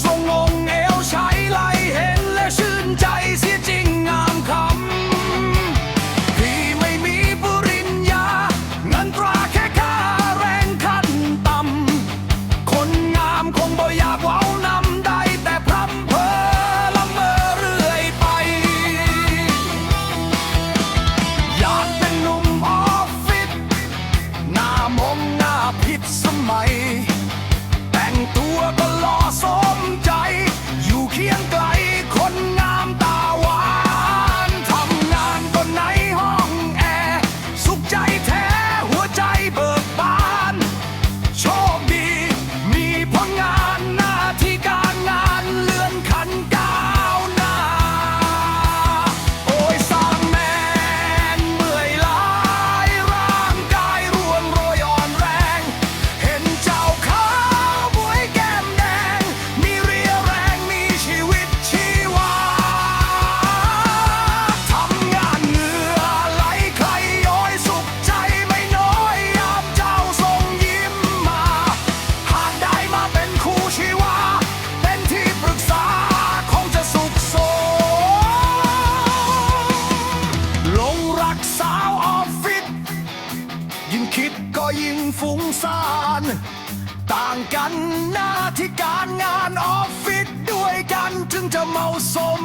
ทรงองเอวใช้ไหลเห็นและชื่นใจเสียจริงงามคำพี่ไม่มีปริญญา เงินตราแค่ค่าแรงขั้นต่ำ คนงามคงบ่อยากเว้านำได้แต่พรำเพ้อลเมอเรื่อยไป อยากเป็นหนุ่มออฟฟิศหน้ามงหน้าผิดสมัย ต่างกันหน้าที่การงานออฟฟิศด้วยกันถึงจะเมาสม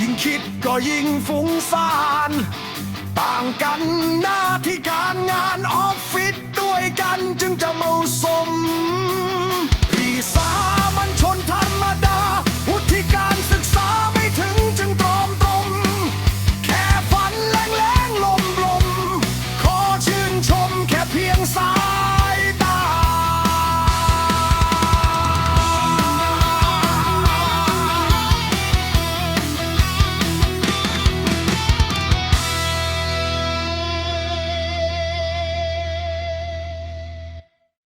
ยิ่งคิดก็ยิ่งฟุ้งซ่าน ต่างกันหน้าที่การงานออฟฟิศด้วยกันจึงจะ